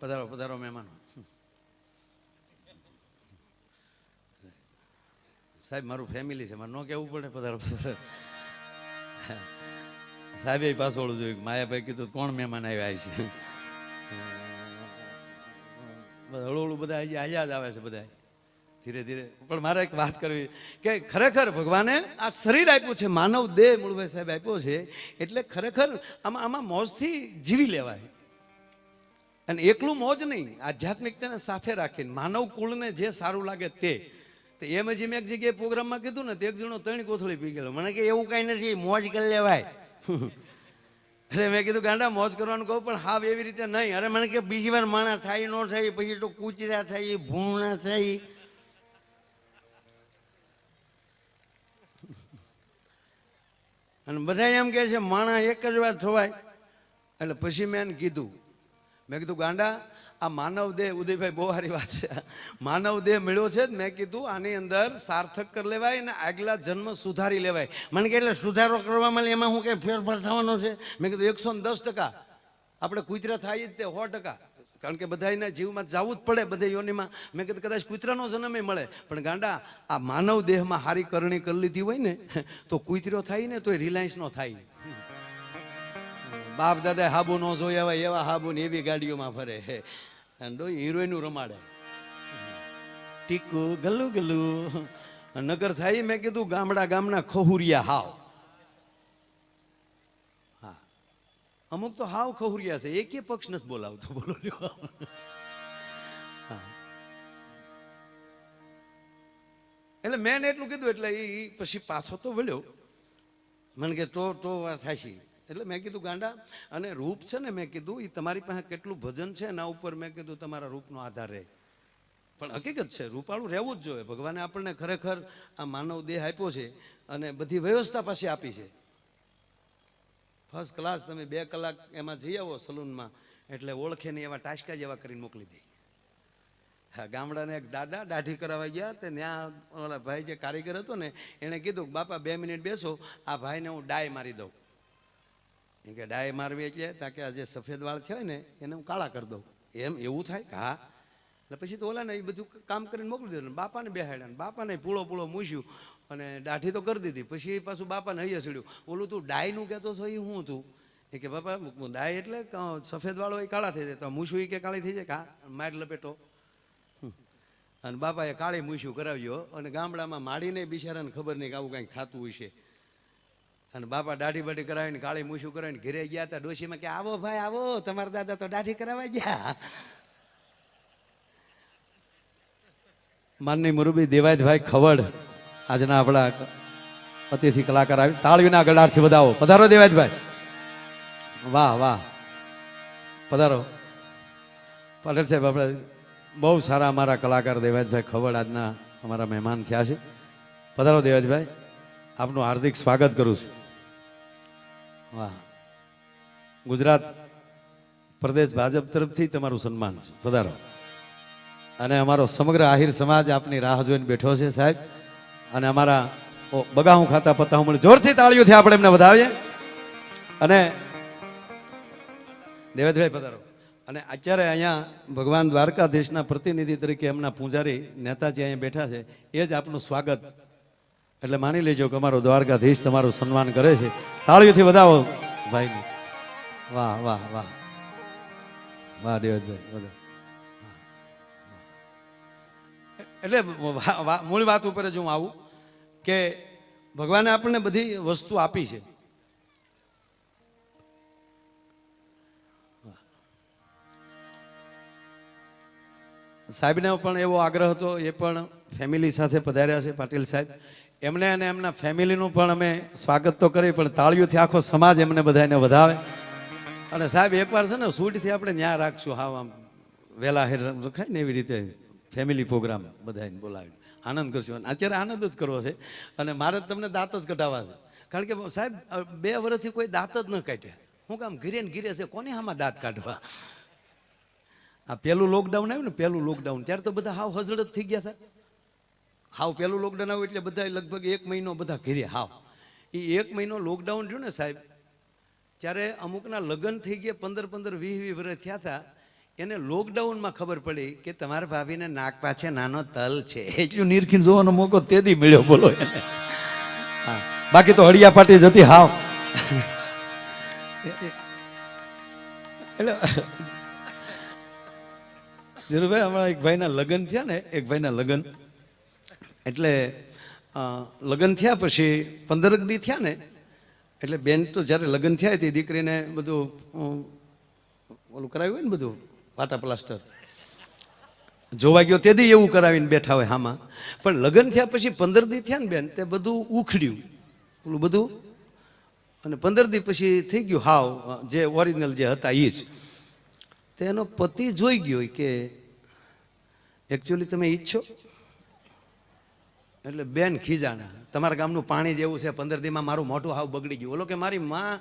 પધારો પધારો મહેમાનો. સાહેબ, મારું ફેમિલી છે, મારે ન કહેવું પડે. પધારો પધારો. સાહેબે પાછોડું જોયું માયાભાઈ કીધું, કોણ મહેમાન આવ્યા છે? હળુ હળું બધા આજે આયા જ આવે છે બધા ધીરે ધીરે. પણ મારે એક વાત કરવી કે ખરેખર ભગવાને આ શરીર આપ્યું છે, માનવ દેહ મૂળભાઈ સાહેબ આપ્યો છે, એટલે ખરેખર આમાં આમાં મોજથી જીવી લેવાય. અને એકલું મોજ નહીં, આધ્યાત્મિકતાને સાથે રાખીને, માનવ કુળને જે સારું લાગે તે. તો એમ જ મેં એક જગ્યાએ પ્રોગ્રામમાં કીધું ને, તે એક જણો ત્રણ કોથળી પી ગયેલો. મને કે એવું કાંઈ નથી, મોજ કરી લેવાય. એટલે મેં કીધું, ગાંડા, મોજ કરવાનું કહું, પણ હાવ એવી રીતે નહીં. અરે મને કે બીજી વાર માણા થાય, ન થાય, પછી તો કૂચરા થાય, ભૂણા થાય. અને બધા એમ કહે છે, માણા એક જ વાર થવાય. એટલે પછી મેં એને કીધું મેં કીધું, ગાંડા, આ માનવ દેહ ઉદયભાઈ બહુ સારી વાત છે. માનવ દેહ મળ્યો છે જ. મેં કીધું, આની અંદર સાર્થક કરી લેવાય અને આગલા જન્મ સુધારી લેવાય. મને કે, એટલે સુધારો કરવામાં એમાં હું કંઈ ફેરફાર થવાનો છે? મેં કીધું, એકસો દસ ટકા. આપણે કુતરા થાય જ તે સો ટકા. કારણ કે બધાના જીવમાં જવું જ પડે બધા યોનિમાં. મેં કીધું, કદાચ કૂતરાનો જન્મ મળે. પણ ગાંડા, આ માનવ દેહમાં હારી કરણી કરી લીધી હોય ને, તો કૂતરો થાય ને તો એ રિલાયન્સનો થાય. બાપ દાદા હાબુ ન જોયા હોય એવા હાબુ ને એવી ગાડીઓમાં ફરે. અને હિરોઈનું રમાડે. ટીકુ ગલુ ગલ્લુ નગર થાય મેં કીધું ગામડા ગામના ખહુરિયા હાવ. હા. અમુક તો હાવ ખહુરિયા છે. એકે પક્ષ નથી બોલાવતો. બોલો. એટલે મેં એટલું કીધું, એટલે એ પછી પાછો તો વળ્યો. મને કે તો તો થાય થાશી એટલે મેં કીધું, ગાંડા, અને રૂપ છે ને મેં કીધું એ તમારી પાસે કેટલું ભજન છે એના ઉપર મેં કીધું, તમારા રૂપનો આધાર રહે. પણ હકીકત છે, રૂપાળું રહેવું જ જોઈએ. ભગવાને આપણને ખરેખર આ માનવ દેહ આપ્યો છે અને બધી વ્યવસ્થા પાસે આપી છે. ફર્સ્ટ ક્લાસ તમે બે કલાક એમાં જઈ આવો સલૂનમાં, એટલે ઓળખે નહીં એવા ટાસકા જેવા કરીને મોકલી દે. હા, ગામડાને એક દાદા દાઢી કરાવવા ગયા તે ત્યાં ઓલા ભાઈ જે કારીગર હતો ને, એણે કીધું, બાપા, બે મિનિટ બેસો, આ ભાઈને હું ડાય મારી દઉં. એ કે ડાય મારવી એટલે તાકે આ જે સફેદ વાળ થયા ને, એને હું કાળા કરી દઉં. એમ એવું થાય? હા. એટલે પછી તો ઓલા ને એ બધું કામ કરીને મોકલી દીધું બાપાને બેહાડ્યા બાપાને પૂળો પૂળો મૂસ્યું અને દાઢી તો કરી દીધી. પછી એ પાછું બાપાને હૈયે ચડ્યું ઓલું તું ડાયનું કહેતો છો એ હું તું? એ કે, બાપા ડાય એટલે સફેદ વાળો એ કાળા થઈ જાય. તો મૂછું એ કે કાળી થઈ જાય? હા માર લપેટો. અને બાપાએ કાળી મૂછું કરાવ્યો અને ગામડામાં માડીને બિચારાને ખબર નહીં કે આવું કાંઈક થતું હશે. છે અને બાપા દાઢી બાઢી કરાવીને કાળી મૂછું કરાવીને ઘરે ગયા હતા. ડોશીમાં કે, આવો ભાઈ, આવો. તમારા દાદા તો દાઢી કરાવવા ગયા. માનની મુરબી દેવાયતભાઈ ખવડ આજના આપણા અતિથિ કલાકાર આવી તાળવીના ગળારથી વધાવો. પધારો દેવાયતભાઈ. વાહ વાહ. પધારો. પાટણ સાહેબ, આપણે બહુ સારા અમારા કલાકાર દેવાજભાઈ ખવડ આજના અમારા મહેમાન થયા છે. પધારો દેવાજભાઈ આપનું હાર્દિક સ્વાગત કરું છું. વાહ. ગુજરાત પ્રદેશ ભાજપ તરફથી તમારું સન્માન છે. પધારો અને અમારો સમગ્ર આહિર સમાજ આપની રાહ જોઈને બેઠો છે, સાહેબ. અને અમારા બગાહું ખાતા પતા હું જોરથી તાળીઓથી આપણે એમને વધાવીએ. અને દેવેદભાઈ પધારો. અને અત્યારે અહીંયા ભગવાન દ્વારકાધીશના પ્રતિનિધિ તરીકે એમના પૂજારી નેતાજી અહીંયા બેઠા છે. એ જ આપનું સ્વાગત એટલે માની લેજો કે અમારો દ્વારકાધીશ તમારું સન્માન કરે છે. તાળીઓથી વધાવો, ભાઈને. વાહ વાહ વાહ. વાહ દેવજભાઈ વધાવો એટલે મૂળ વાત ઉપર જ હું આવું કે ભગવાને આપણને બધી વસ્તુ આપી છે. સાહેબને પણ એવો આગ્રહ હતો, એ પણ ફેમિલી સાથે પધાર્યા છે પાટીલ સાહેબ. એમને અને એમના ફેમિલીનું પણ અમે સ્વાગત તો કરી પણ તાળીઓથી આખો સમાજ એમને બધાને વધાવે. અને સાહેબ, એકવાર છે ને સૂટથી આપણે ન્યા રાખશું. હા, આમ વહેલા હેર રખાય ને એવી રીતે ફેમિલી પ્રોગ્રામ બધાને બોલાવી આનંદ કરશું. અત્યારે આનંદ જ કરવો છે. અને મારે તમને દાંત જ કઢાવવા છે. કારણ કે સાહેબ, બે વર્ષથી કોઈ દાંત જ ન કાઢ્યા હું કામ ઘીરે ને ઘીરે છે. કોને આમાં દાંત કાઢવા? આ પહેલું લોકડાઉન આવ્યું ને પહેલું લોકડાઉન ત્યારે તો બધા હાવ હજળ થઈ ગયા હતા. હાવ પહેલું લોકડાઉન આવ્યું એટલે બધા લગભગ એક મહિનો બધા ઘેરે હાવ. એ એક મહિનો લોકડાઉન થયું ને સાહેબ ત્યારે અમુકના લગ્ન થઈ ગયા પંદર પંદર વીસ વીસ વર્ષ થયા હતા એને લોકડાઉનમાં ખબર પડી કે તમારા ભાભીને નાક પાછે નાનો તલ છે. એટલું નિરખીને જોવાનો મોકો તેથી મળ્યો બોલો એને. હા બાકી તો હળિયા પાટી જતી હાવ. એટલે ધીરુભાઈ હમણાં એક ભાઈના લગ્ન થયા ને એક ભાઈના લગ્ન. એટલે લગ્ન થયા પછી પંદરક દી થયા ને, એટલે બેન તો જ્યારે લગ્ન થયા હતી, દીકરીને બધું ઓલું કરાવ્યું હોય ને બધું પાટા પ્લાસ્ટર. જોવા ગયો તે દી એવું કરાવીને બેઠા હોય હામાં. પણ લગ્ન થયા પછી પંદર દી થયા ને બેન, તે બધું ઉખડ્યું. ઓલું બધું. અને પંદર દી પછી થઈ ગયું હાવ, જે ઓરિજિનલ જે હતા એ જ. તેનો પતિ જોઈ ગયો કે એકચ્યુઅલી તમે ઈચ્છો એટલે બેન ખીજાણા. તમારા ગામનું પાણી જેવું છે, પંદર દીમાં મારું મોઢું હાવ બગડી ગયું. ઓલો કે મારી માં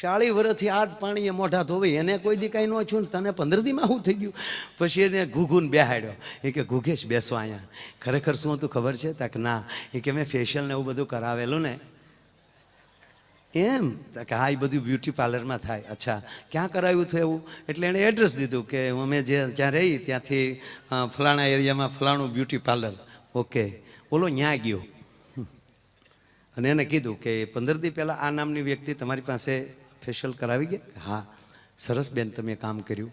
શાળી વર્ષથી આ જ પાણીએ મોઢા ધોવી, એને કોઈ દી કાંઈ ન છું ને તને પંદર દીમાં શું થઈ ગયું? પછી એને ઘૂઘુને બેહાડ્યો. એ કે, ઘૂઘેશ, બેસો અહીંયા. ખરેખર શું હતું ખબર છે? તાક, ના. એ કે, મેં ફેશિયલ ને એવું બધું કરાવેલું ને. એમ? કે હા, એ બધું બ્યુટી પાર્લરમાં થાય. અચ્છા. ક્યાં કરાવ્યું હતું એવું? એટલે એણે એડ્રેસ દીધું કે, અમે જે જ્યાં રહી ત્યાંથી ફલાણા એરિયામાં ફલાણું બ્યુટી પાર્લર ઓકે. ઓલો ન્યા ગયો. અને એને કીધું કે પંદર દી પહેલાં આ નામની વ્યક્તિ તમારી પાસે ફેશિયલ કરાવી ગઈ હા, સરસ બેન, તમે કામ કર્યું.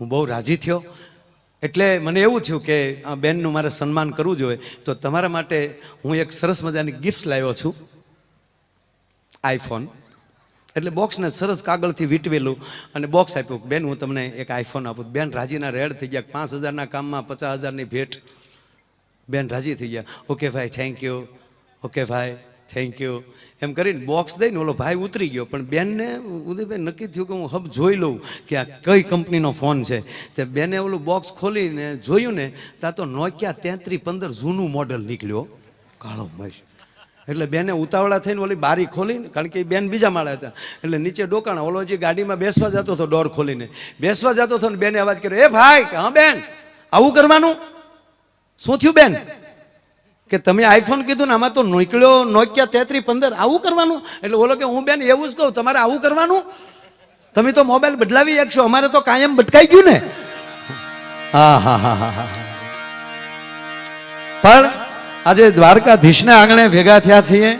હું બહુ રાજી થયો. એટલે મને એવું થયું કે, આ બેનનું મારે સન્માન કરવું જોઈએ. તો તમારા માટે હું એક સરસ મજાની ગિફ્ટ લાવ્યો છું. આઈફોન એટલે બોક્સને સરસ કાગળથી વીંટવેલું અને બોક્સ આપ્યું. બેન, હું તમને એક આઈફોન આપું. બેન, રાજીના રેડ થઈ ગયા. પાંચ હજારના કામમાં પચાસ હજારની ભેટ. બેન રાજી થઈ ગયા. ઓકે ભાઈ થેન્ક યુ ઓકે ભાઈ થેન્ક યુ એમ કરીને બોક્સ દઈને ઓલો ભાઈ ઉતરી ગયો. પણ બેનને, ઉદયભાઈ, નક્કી થયું કે હું હબ જોઈ લઉં કે આ કઈ કંપનીનો ફોન છે. તે બેને ઓલું બોક્સ ખોલીને જોયું ને, ત્યાં તો નોકિયા તેત્રી પંદર જૂનું મોડલ નીકળ્યો. કાળો મશ એટલે બેને ઉતાવળા થઈને ઓલી બારી ખોલીને, કારણ કે એ બેન બીજા માળે હતા. એટલે નીચે ડોકાણા, ઓલો જે ગાડીમાં બેસવા જતો હતો, ડોર ખોલીને. બેસવા જતો હતો ને બેને અવાજ કર્યો, એ ભાઈ, હા બેન, આવું કરવાનું? શું થયું બેન? કે તમે આઈફોન કીધું ને આમાં તો નીકળ્યો નોકિયા તેત્રી પંદર, આવું કરવાનું? એટલે બોલો કે હું બેન એવું જ કહું, તમારે આવું કરવાનું? તમે તો મોબાઈલ બદલાવી શકશો અમારે તો કાયમ ભટકાઈ ગયું ને. હા હા હા હા પણ આજે દ્વારકાધીશના આંગણે ભેગા થયા છીએ.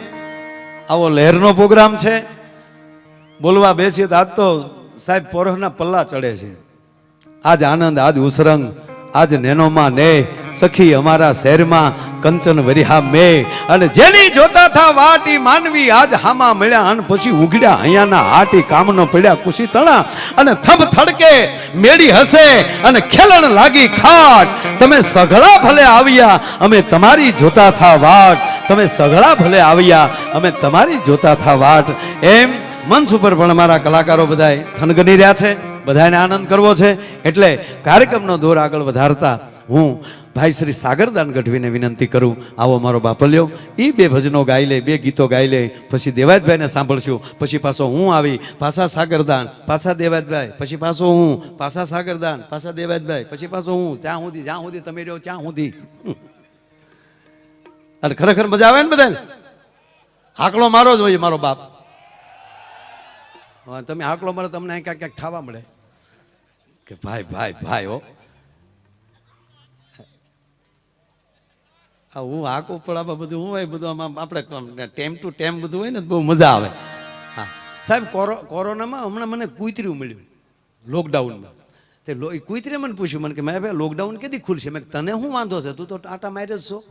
આવો લહેરનો પ્રોગ્રામ છે. બોલવા બેસીએ તો આજ તો સાહેબ પોરહના પલ્લા ચડે છે. આજ આનંદ, આજ ઉસરંગ, આજ નેનોમાં ને સખી, અમારા શહેરમાં કંચન વરિહા મે. અને જેની જોતા થા વાટી માનવી, આજ હામાં મળ્યા અને પછી ઉઘડ્યા. અહીંયાના હાટી કામનો પડ્યા કુશી તણા. અને થંભ થડકે મેળી હસે અને ખેલણ લાગી ખાટ. તમે સઘળા ભલે આવ્યા, અમે તમારી જોતા થા વાટ. તમે સઘળા ભલે આવ્યા, અમે તમારી જોતા થા વાટ. એમ મંચ ઉપર પણ અમારા કલાકારો બધાએ થનગની રહ્યા છે. બધાને આનંદ કરવો છે. એટલે કાર્યક્રમનો દોર આગળ વધારતા હું ભાઈ શ્રી સાગરદાન ગઢવીને વિનંતી કરું. આવો મારો બાપલ્યો એ બે ભજનો ગાઈ લે, બે ગીતો ગાઈ લે. પછી દેવાયતભાઈને સાંભળશું. પછી પાછો હું આવી, પાછા સાગરદાન, પાછા દેવાજભાઈ પછી પાછો હું, પાછા સાગરદાન, પાછા દેવાયતભાઈ, પછી પાછો હું, જ્યાં સુધી જ્યાં સુધી તમે રહ્યો, ત્યાં સુધી. અને ખરેખર મજા આવે ને બધાને? હાકલો મારો જ હોય મારો બાપ. તમે હાકલો મારો તમને ક્યાંક ક્યાંક થવા મળે. કે ભાઈ ભાઈ ભાઈ, હો. આ હું હાકું પડામાં બધું હું હોય બધું આમાં આપણે ટેમ ટુ ટેમ બધું હોય ને બહુ મજા આવે. હા. સાહેબ, કોરો, કોરોનામાં હમણાં મને કુતર્યું મળ્યું લોકડાઉનમાં તે લો કુતરે મને પૂછ્યું, મને કે મેં ભાઈ લોકડાઉન કેદી ખુલશે? મેં તને શું વાંધો છે? તું તો ટાટા મારે જ છો.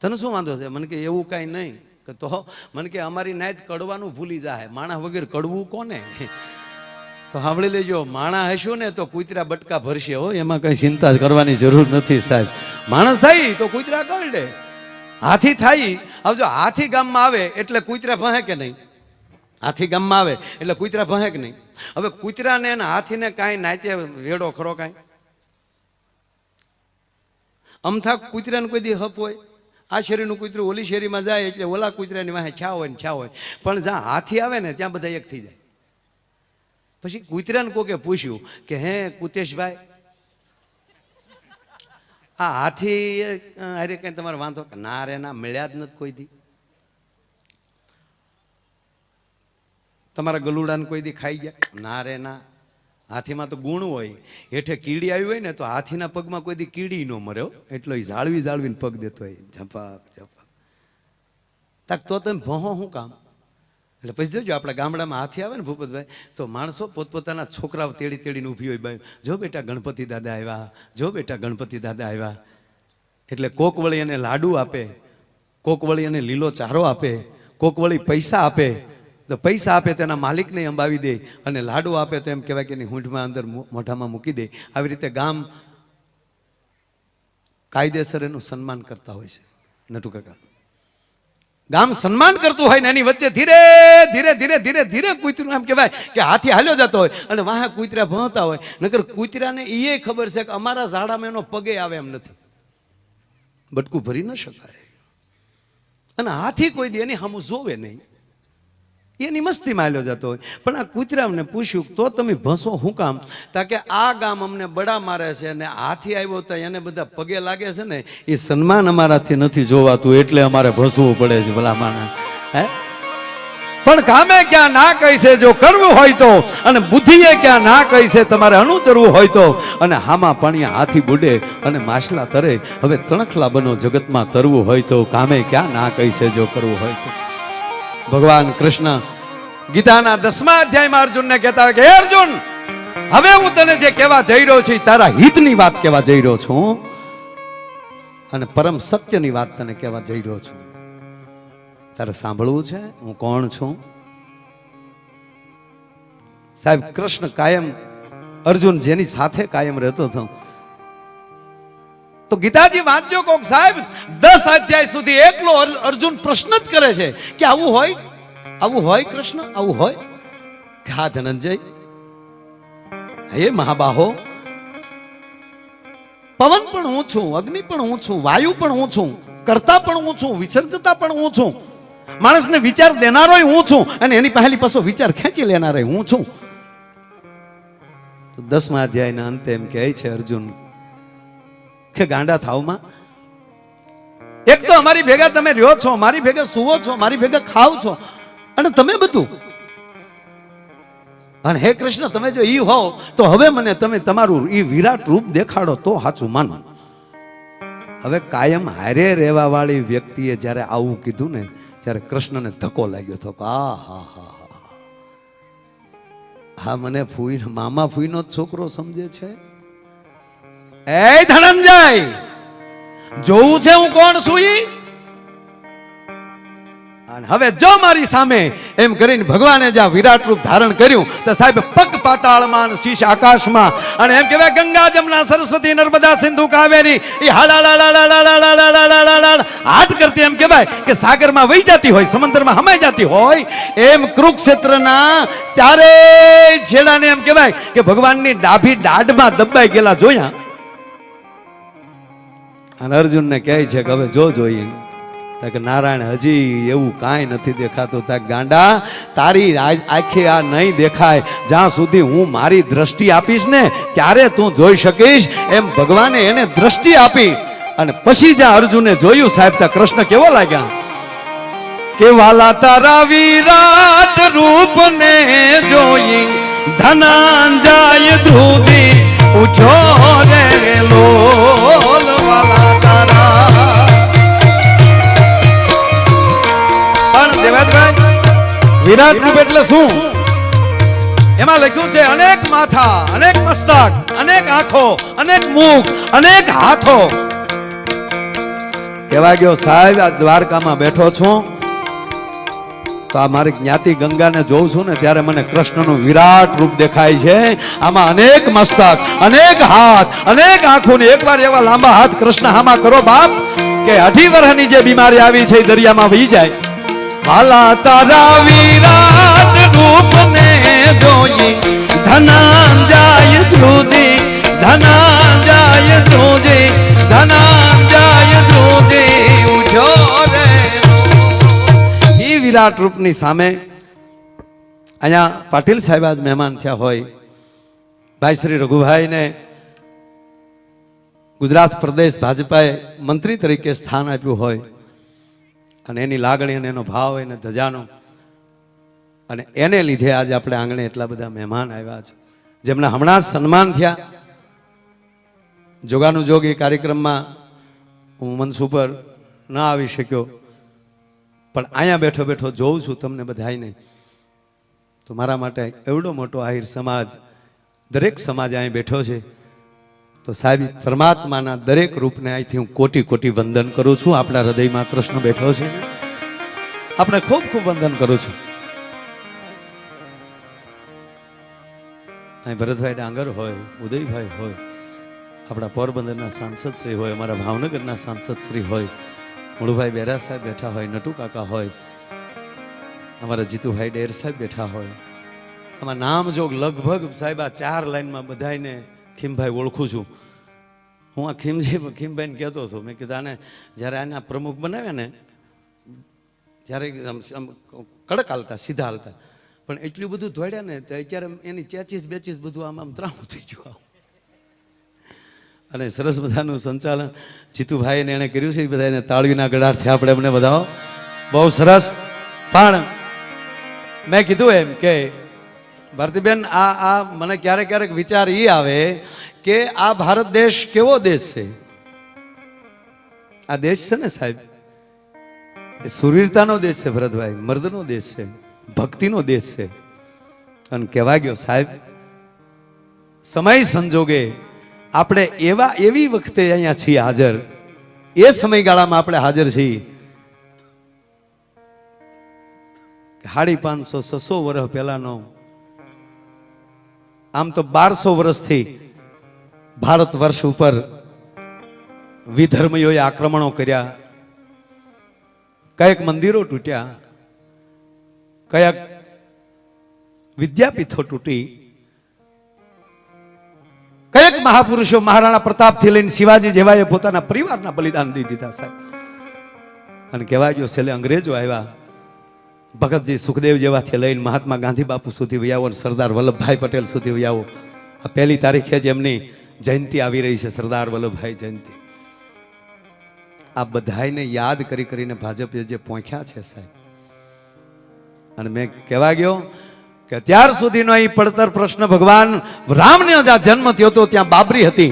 તને શું વાંધો છે? મને કે, એવું કાંઈ નહીં. કે તો મને કે, અમારી નાયત કડવાનું ભૂલી જાય માણસ વગેરે કડવું કોને? તો સાંભળી લેજો, માણા હશું ને તો કૂતરા બટકા ભરશે હો, એમાં કઈ ચિંતા કરવાની જરૂર નથી સાહેબ. માણસ થાય તો કૂતરા કરડે હાથી થાય, હવે જો હાથી ગામમાં આવે એટલે કૂતરા ભહે કે નહીં? હાથી ગામમાં આવે એટલે કૂતરા ભહે કે નહીં? હવે કૂતરાને અને હાથીને કાંઈ નાચે વેડો ખરો કાંઈ? અમથા કૂતરાને કોઈ દી હપ હોય? આ શેરીનું કૂતરું ઓલી શેરીમાં જાય એટલે ઓલા કૂતરાની વાહે છા હોય ને છા હોય. પણ જ્યાં હાથી આવે ને ત્યાં બધા એક થઈ જાય. પછી કૂતરાને કોકે પૂછ્યું કે, હે કુતેશભાઈ, આ હાથી અરે કઈ તમારે વાંધો? કે, ના રે, ના, મળ્યા જ નથી કોઈ દી. તમારા ગલુડાને કોઈ દી ખાઈ ગયા? ના રે, ના, હાથીમાં તો ગુણ હોય. હેઠે કીડી આવી હોય ને, તો હાથીના પગમાં કોઈ દી કીડી ન મર્યો એટલો એ જાળવી જાળવીને પગ દેતો હોય. ઝપાક ઝપાક. તાક તો તમે ભહો શું કામ? એટલે પછી જોજો, આપણા ગામડામાં હાથી આવે ને ભૂપતભાઈ, તો માણસો પોતપોતાના છોકરાઓ તેડી તેડીને ઊભી હોય બાઈ જો બેટા ગણપતિ દાદા આવ્યા, જો બેટા ગણપતિ દાદા આવ્યા. એટલે કોક વળી એને લાડુ આપે કોક વળી એને લીલો ચારો આપે કોક વળી પૈસા આપે. તો પૈસા આપે તેના માલિકને અંબાવી દે અને લાડુ આપે તો એમ કહેવાય કે એની હૂંઢમાં અંદર મોઢામાં મૂકી દે. આવી રીતે ગામ કાયદેસર એનું સન્માન કરતા હોય છે. નટુ કાકા ગામ સન્માન કરતું હોય ને એની વચ્ચે ધીરે ધીરે ધીરે ધીરે ધીરે કૂતરું એમ કહેવાય કે હાથી હાલ્યો જતો હોય અને વાહ કૂતરા ભણતા હોય. નકર કૂતરાને એ ખબર છે કે અમારા ઝાડામાં એનો પગે આવે એમ નથી. બટકું ભરી ન શકાય. અને હાથી કોઈ દે એની સામું જોવે નહીં. એની મસ્તીમાં હાલ્યો જતો હોય. પણ આ કૂતરામને પૂછ્યું, તો તમે ભસો હું કામ? તા આ ગામ અમને બડા મારે છે અને હાથી આવ્યો તો એને બધા પગે લાગે છે ને, એ સન્માન અમારાથી નથી જોવાતું, એટલે અમારે ભસવું પડે છે ભલા હે? પણ કામે ક્યાં ના કહી છે, જો કરવું હોય તો, અને બુદ્ધિએ ક્યાં ના કહી છે, તમારે અનુચરવું હોય તો, અને હામાં પાણી હાથી બુડે અને માછલા તરે. હવે તણખલા બનો જગતમાં તરવું હોય તો કામે ક્યાં ના કહી છે, જો કરવું હોય તો. ભગવાન કૃષ્ણ. ગીતાના દસમા અધ્યાયમાં અર્જુનને કહેતા હોય કે, હે અર્જુન, હવે હું તને જે કહેવા જઈ રહ્યો છું તારા હિતની વાત કહેવા જઈ રહ્યો છું. અને પરમ સત્યની વાત તને કહેવા જઈ રહ્યો છું. તારે સાંભળવું છે? હું કોણ છું? સાહેબ, કૃષ્ણ કાયમ અર્જુન જેની સાથે કાયમ રહેતો હતો. તો ગીતાજી વાંચજો કોક સાહેબ, દસ અધ્યાય સુધી એકલો અર્જુન પ્રશ્ન જ કરે છે કે આવું હોય? આવું હોય કૃષ્ણ? આવું હોય? ઘા ધનંજય, હે મહાબાહો, પવન પણ હું છું, અગ્નિ પણ હું છું, વાયુ પણ હું છું, કરતા પણ હું છું, વિસર્જતા પણ હું છું, માણસને વિચાર દેનારો હું છું અને એની પહેલી પાછો વિચાર ખેંચી લેનારો હું છું. દસમા અધ્યાયના અંતે એમ કહે છે અર્જુન કે ગાંડા થાવમાં. એક તો અમારી ભેગા તમે રહ્યો છો, મારી ભેગા સુવો છો, મારી ભેગા ખાવ છો. અને તમે બધું. અને હે કૃષ્ણ, તમે જો ઈ હો તો હવે મને તમે તમારું ઈ વિરાટ રૂપ દેખાડો તો સાચું માનો. હવે કાયમ હારે રહેવા વાળી વ્યક્તિએ જ્યારે આવું કીધું ને, ત્યારે કૃષ્ણને ધક્કો લાગ્યો હતો કે, આ, હા હા હા. હા, મને ફૂઈ, મામા ફૂઈનો જ છોકરો સમજે છે? એ ધનંજય, જોવું છે હું કોણ છું ઈ? અને હવે જો મારી સામે એમ કરીને ભગવાને જ્યાં વિરાટ રૂપ ધારણ કર્યું, તો સાહેબ પગ પાતાળમાં શીશ આકાશમાં, અને એમ કહેવાય ગંગા જમના સરસ્વતી નર્મદા સિંધુ કાવેરી એ હાથ કરતી એમ કહેવાય કે સાગરમાં વહી જતી હોય, સમંદરમાં હમાઈ જતી હોય, એમ કુરુક્ષેત્રના ચારે છેડાને એમ કહેવાય કે ભગવાનની ડાભી દાઢમાં દબાઈ ગયેલા જોયા. અને અર્જુનને કહે છે કે હવે જો જોઈએ. કે નારાયણ, હજી એવું કાંઈ નથી દેખાતું. તા ગાંડા, તારી આંખે આ નહીં દેખાય. જ્યાં સુધી હું મારી દ્રષ્ટિ આપીશ ને, ત્યારે તું જોઈ શકીશ. એમ ભગવાને એને દ્રષ્ટિ આપી. અને પછી જ્યાં અર્જુને જોયું, સાહેબ ત્યાં કૃષ્ણ કેવો લાગ્યા? કે વાલા તારા વિરાટ રૂપને જોઈ ધનાંજાય ધ્રુજી ઉઠો રે લોલ વિરાટ રૂપ એટલે શું? એમાં લખ્યું છે, અનેક માથા, અનેક મસ્તક, અનેક આંખો, અનેક મુખ અનેક હાથો. કેવા ગયો, સાહેબ, આ દ્વારકામાં બેઠો છું. તો આ મારી જ્ઞાતિ ગંગાને જોઉં છું ને, ત્યારે મને કૃષ્ણનું વિરાટ રૂપ દેખાય છે. આમાં અનેક મસ્તક, અનેક હાથ, અનેક આંખો ને એકવાર એવા લાંબા હાથ કૃષ્ણ હામાં કરો બાપ, કે અઢી વર્ષની જે બીમારી આવી છે દરિયામાં વહી જાય. વાલા તારા વિરાટ રૂપને જોઈ ધનાંજાય ધ્રુજી ધનાંજાય ધ્રુજી ધનાંજાય ધ્રુજી ઉઠો રે. એ વિરાટ રૂપની સામે અહીંયા પાટીલ સાહેબ આજ મહેમાન થયા હોય. ભાઈ શ્રી રઘુભાઈને ગુજરાત પ્રદેશ ભાજપાએ મંત્રી તરીકે સ્થાન આપ્યું હોય. અને એની લાગણી અને એનો ભાવ એને ધજાનો. અને એને લીધે આજે આપણે આંગણે એટલા બધા મહેમાન આવ્યા છે. જેમના હમણાં સન્માન થયા. જોગાનું જોગ એ કાર્યક્રમમાં હું મંચ ઉપર ન આવી શક્યો. પણ અહીંયા બેઠો બેઠો જોઉં છું તમને બધાયને. તો મારા માટે એવડો મોટો આહિર સમાજ, દરેક સમાજ અહીં બેઠો છે. તો સાહેબ, પરમાત્માના દરેક રૂપને અહીંથી હું કોટી કોટી વંદન કરું છું. આપણા હૃદયમાં કૃષ્ણ બેઠો છે. આપણે ખૂબ ખૂબ વંદન કરું છું. અહીં ભરતભાઈ ડાંગર હોય, ઉદયભાઈ હોય, આપણા પોરબંદરના સાંસદ શ્રી હોય, અમારા ભાવનગરના સાંસદ શ્રી હોય, મુળુભાઈ બેરા સાહેબ બેઠા હોય, નટુ કાકા હોય, અમારા જીતુભાઈ ડેર સાહેબ બેઠા હોય. આમાં નામ જોગ લગભગ સાહેબ આ ચાર લાઈનમાં બધાયને ખીમભાઈ ઓળખું છું. હું આ ખીમજી, ખીમભાઈને કહેતો હતો. મેં કીધું, આને જ્યારે આના પ્રમુખ બનાવ્યા ને આમ કડક હાલતા, સીધા હાલતા. પણ એટલું બધું ધોડ્યા ને, તો અત્યારે એની ચેચીસ, બેચીસ બધું આમ આમ ત્રાહું થઈ ગયું. અને સરસ મજાનું સંચાલન જીતુભાઈને એણે કર્યું છે. એ બધા એને તાળીના ગળાથી આપણે એમને બધાઓ બહુ સરસ. પણ મેં કીધું એમ કે ભારતીબેન, આ આ મને ક્યારેક ક્યારેક વિચાર એ આવે કે આ ભારત દેશ કેવો દેશ છે? આ દેશ છે ને સાહેબ? એ સુરવીરતાનો દેશ છે ભરતભાઈ, મર્દનો દેશ છે, ભક્તિનો દેશ છે. અને કહેવા ગયો, સાહેબ, સમય સંજોગે આપણે એવા, એવી વખતે અહીંયા છીએ હાજર. એ સમયગાળામાં આપણે હાજર છીએ. સાડી પાંચસો, છસો વર્ષ પહેલાનો આમ તો બારસો વર્ષથી ભારત વર્ષ ઉપર વિધર્મીઓએ આક્રમણો કર્યા. કયેક મંદિરો તૂટ્યા, કયાક વિદ્યાપીઠો તૂટી, કયેક મહાપુરુષો મહારાણા પ્રતાપથી લઈને શિવાજી જેવાએ પોતાના પરિવારના બલિદાન દઈ દીધા સાહેબ. અને કહેવાય ગયો, છેલ્લે અંગ્રેજો આવ્યા. ભગતજી સુખદેવ જેવાથી લઈને મહાત્મા ગાંધી બાપુ સુધી વયાવો અને સરદાર વલ્લભભાઈ પટેલ સુધી વયાવો આ પહેલી તારીખે જ એમની જયંતિ આવી રહી છે, સરદાર વલ્લભભાઈ જયંતિ. આ બધાયને યાદ કરી કરીને ભાજપે જે પહોંચ્યા છે સાહેબ. અને મેં કહેવા ગયો કે ત્યાર સુધીનો અહીં પડતર પ્રશ્ન ભગવાન રામને જ્યાં જન્મ થયો હતો ત્યાં બાબરી હતી.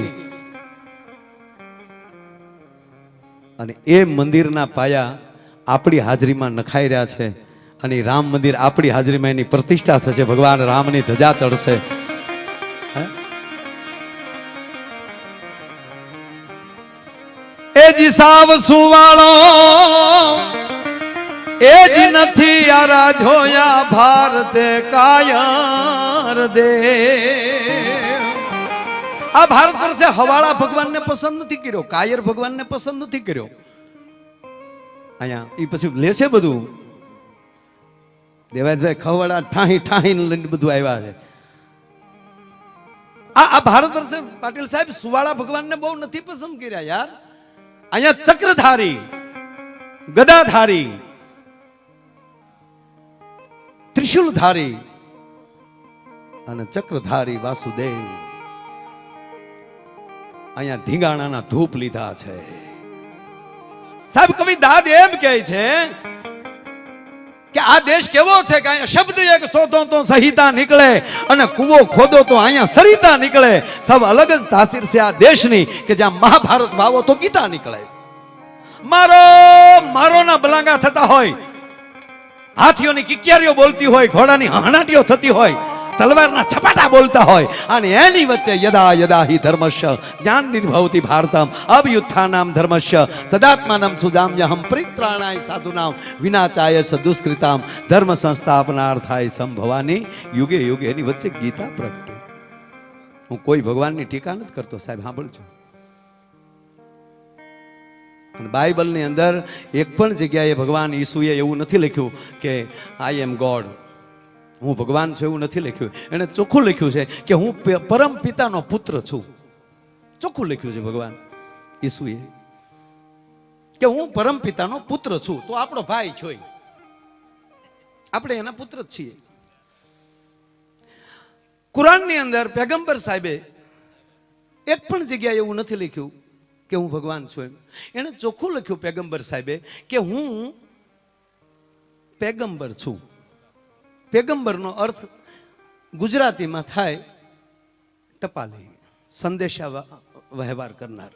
અને એ મંદિરના પાયા આપણી હાજરીમાં નખાઈ રહ્યા છે. અને રામ મંદિર આપણી હાજરીમાં એની પ્રતિષ્ઠા થશે. ભગવાન રામની ધજા ચડશે? એ જી સાવ સુવાળો, એ જી નથી યારા જોયા ભારતે કાયર દે આ ભારત વર્ષે હવાળા ભગવાનને પસંદ નથી કર્યો, કાયર ભગવાનને પસંદ નથી કર્યો. અહીંયા એ પછી લેશે બધું? દેવાયતભાઈ ખવડા ઠાહી ઠાહી લઈને બધું આવ્યા છે. આ આ ભારત વર્ષે પાટીલ સાહેબ સુવાળા ભગવાનને બહુ નથી પસંદ કર્યા યાર. અહીંયા ચક્રધારી, ગદાધારી, ત્રિશુલધારી અને ચક્રધારી વાસુદેવ અહીંયા ધીંગાણાના ધૂપ લીધા છે. સાહેબ, કવિ દાદ એમ કહે છે કે આ દેશ કેવો છે કે અહીંયા શબ્દ એક શોધો તો સહિતા નીકળે અને કૂવો ખોદો તો અહીંયા સરિતા નીકળે. સબ અલગ જ તાસીર છે આ દેશની કે જ્યાં મહાભારત વાવો તો ગીતા નીકળે. મારો મારો ના બલાંગા થતા હોય. હાથીઓની કિક્યારીઓ બોલતી હોય, ઘોડાની હણાટીઓ થતી હોય. તલવારના છપાટા બોલતા હોય અને એની વચ્ચે યદા યદા હિ ધર્મશ જ્ઞાન નિર્ભવતી ભારતમ અભયુત્થાનામ ધર્મશ તદાત્માનમ સુજામ્યહમ પરિત્રાણાય સાધુનામ, વિનાચાય સદુષ્કૃતામ દુષ્કૃતામ, ધર્મ સંસ્થાપનાર્થાય સંભવાની યુગે યુગે એની વચ્ચે ગીતા પ્રગટે. હું કોઈ ભગવાનની ટીકા નથી કરતો, સાહેબ, સાંભળજો. અને બાઇબલની અંદર એક પણ જગ્યાએ ભગવાન ઈસુએ એવું નથી લખ્યું કે આઈ એમ ગોડ હું ભગવાન છું એવું નથી લખ્યું. એણે ચોખ્ખું લખ્યું છે કે હું પરમ પિતાનો પુત્ર છું. ચોખ્ખું લખ્યું છે ભગવાન. ઈસુએ. કે હું પરમ પિતાનો પુત્ર છું. તો આપણો ભાઈ છો. આપણે એના પુત્ર જ છીએ. કુરાનની અંદર પેગમ્બર સાહેબે એક પણ જગ્યાએ એવું નથી લખ્યું કે હું ભગવાન છું એમ. એણે ચોખ્ખું લખ્યું પેગમ્બર સાહેબે કે હું પેગમ્બર છું. પેગમ્બરનો અર્થ ગુજરાતીમાં થાય ટપાલી સંદેશા વહેવાર કરનાર.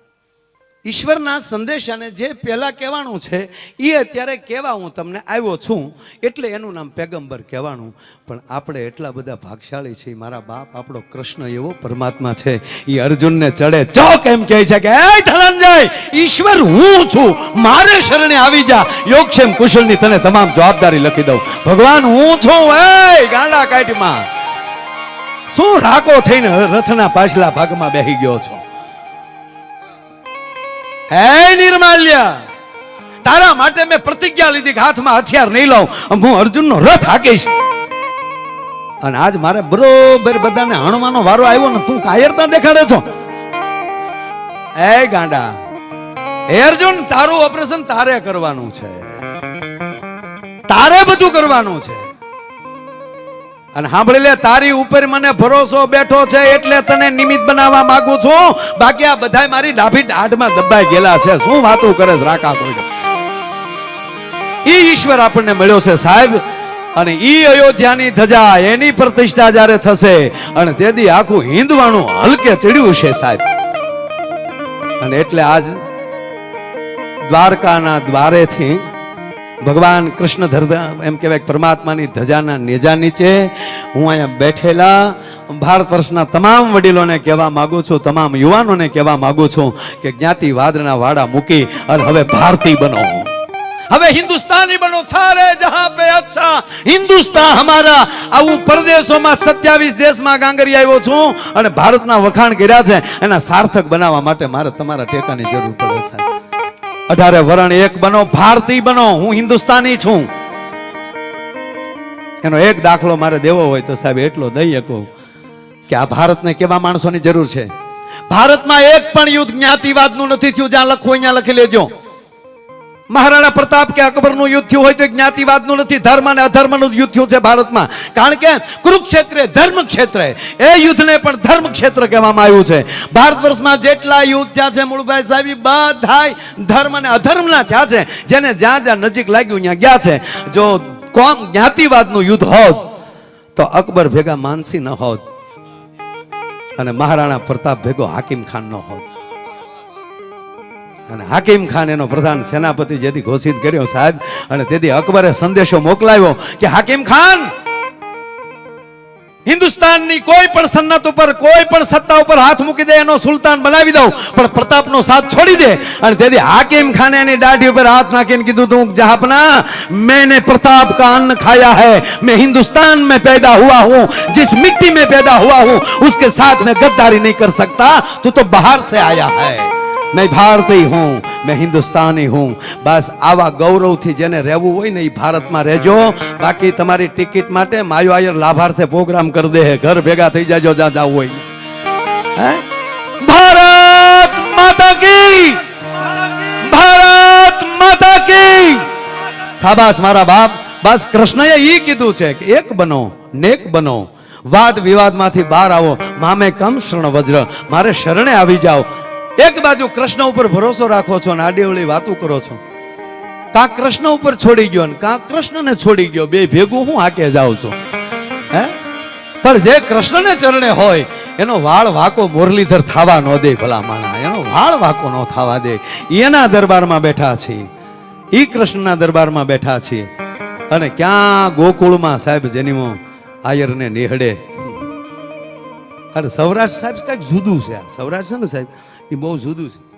ઈશ્વરના સંદેશાને જે પહેલાં કહેવાનું છે એ અત્યારે કહેવા હું તમને આવ્યો છું, એટલે એનું નામ પેગંબર કહેવાનું. પણ આપણે એટલા બધા ભાગશાળી છીએ, મારા બાપ આપણો કૃષ્ણ એવો પરમાત્મા છે એ અર્જુનને ચડે ચોક એમ કહે છે કે ધનંજય, ઈશ્વર હું છું, મારે શરણે આવી જા. યોગક્ષેમ કુશલની તને તમામ જવાબદારી લખી દઉં. ભગવાન, હું છું એ ગાંડા કાઢમાં. શું રાકો થઈને રથના પાછલા ભાગમાં બેહી ગયો છો? હે નિર્માલ્ય, તારા માટે મેં પ્રતિજ્ઞા લીધી કે હાથમાં હથિયાર નહીં લઉં. હું અર્જુનનો રથ હાકીશ. અને આજ મારે બરોબર બધાને હણવાનો વારો આવ્યો ને તું કાયરતા દેખાડે છો. એ ગાંડા, હે અર્જુન, તારું ઓપરેશન તારે કરવાનું છે. તારે બધું કરવાનું છે. અને સાંભળી લે, તારી ઉપર મને ભરોસો બેઠો છે એટલે તને નિમિત્ત બનાવવા માંગુ છું. બાકી આ બધા મારી ડાભી ડાઢમાં દબાઈ ગયેલા છે. શું વાતો કરે રાકા કોઈ ઈ ઈશ્વર આપણને મળ્યો છે સાહેબ. અને ઈ અયોધ્યાની ધજા, એની પ્રતિષ્ઠા જ્યારે થશે, અને તેથી આખું હિંદવાણું હલકે ચડ્યું છે સાહેબ. અને એટલે આજ દ્વારકાના દ્વારેથી ભગવાન કૃષ્ણ ધરધા એમ કહેવાય પરમાત્માની ધજાના નેજા નીચે હું અહીંયા બેઠેલા ભારત વર્ષના તમામ વડીલોને કહેવા માગું છું, તમામ યુવાનોને કહેવા માગું છું કે જ્ઞાતિવાદના વાડા મૂકી અને હવે ભારતીય બનો. હવે હિન્દુસ્તાની બનો સારે જહાં પે અચ્છા. હિન્દુસ્તાન હમારા આવું પરદેશોમાં સત્યાવીસ દેશમાં ગાંગરી આવ્યો છું અને ભારતના વખાણ કર્યા છે, એના સાર્થક બનાવવા માટે મારે તમારા ટેકાની જરૂર પડે સાહેબ. અઢારે વરણ એક બનો ભારતીય બનો, હું હિન્દુસ્તાની છું. એનો એક દાખલો મારે દેવો હોય તો સાહેબ એટલો દઈ શકો કે આ ભારતને કેવા માણસોની જરૂર છે? ભારતમાં એક પણ યુદ્ધ જ્ઞાતિવાદનું નથી થયું, જ્યાં લખવું અહીંયા લખી લેજો. મહારાણા પ્રતાપ કે અકબરનું યુદ્ધ થયું હોય તો જ્ઞાતિવાદનું નથી, ધર્મ અને અધર્મનું યુદ્ધ થયું છે ભારતમાં. કારણ કે કુરુક્ષેત્રે ધર્મ ક્ષેત્રે એ યુદ્ધને પણ ધર્મ ક્ષેત્ર કહેવામાં આવ્યું છે. ભારત વર્ષમાં જેટલા યુદ્ધ થયા છે, મૂળભાઈ સાહેબ બધા ધર્મ અને અધર્મના થયા છે, જેને જ્યાં જ્યાં નજીક લાગ્યું ત્યાં ગયા છે. જો કોમ જ્ઞાતિવાદનું યુદ્ધ હોત, તો અકબર ભેગા માનસી ન હોત અને મહારાણા પ્રતાપ ભેગો હાકિમ ખાન ન હોત. અને હાકિમ ખાન એનો પ્રધાન સેનાપતિ જેથી ઘોષિત કર્યો સાહેબ અને તેથી અકબરે સંદેશો મોકલાવ્યો કે હાકિમ ખાન હિન્દુસ્તાનની કોઈ પણ સન્નત ઉપર કોઈ પણ સત્તા ઉપર હાથ મૂકી દે એનો સુલતાન બનાવી દઉં પણ પ્રતાપનો સાથ છોડી દે અને તેથી હાકિમ ખાને એની દાઢી ઉપર હાથ નાખીને કીધું તું જહાપના मैंने प्रताप का अन्न खाया है मैं हिंदुस्तान में पैदा हुआ हूं जिस मिट्टी में पैदा हुआ हूं उसके साथ मैं गद्दारी नहीं कर सकता तू तो बाहर से आया है મેં ભારતીય હું, મેં હિન્દુસ્તાની હું. બસ આવા ગૌરવથી જેને રહેવું હોય ને એ ભારતમાં રહેજો. બાકી તમારી ટિકિટ માટે માયો આયર લાભાર્થે પ્રોગ્રામ કરી દે. ઘર ભેગા થઈ જાજો જ્યાં હોય. ભારત માતા કી! ભારત માતા કી! સાબાસ મારા બાપ. બસ કૃષ્ણએ એ કીધું છે કે એક બનો, નેક બનો. વાદ વિવાદમાંથી બહાર આવો. મામે કમ શરણ વજ્ર મારે શરણે આવી જાઓ. એક બાજુ કૃષ્ણ ઉપર ભરોસો રાખો છો અને આડેવળી વાતું કરો છો. કાં કૃષ્ણ ઉપર છોડી ગયો ને કાં કૃષ્ણને છોડી ગયો, બે ભેગું હું હાકે જાઉં છું. હે? પણ જે કૃષ્ણને ચરણે હોય, એનો વાળ વાકો મુરલીધર થવા ન દે ભલા માણા. એનો વાળ વાકો ન થવા દે. એના દરબારમાં બેઠા છીએ. ઈ કૃષ્ણના દરબારમાં બેઠા છીએ. અને ક્યાં ગોકુળમાં સાહેબ જેનીમો આયરને નિહળે. અરે સૌરાષ્ટ્ર સાહેબ કંઈક જુદું છે સૌરાષ્ટ્ર છે ને સાહેબ? એ બહુ જુદું છે.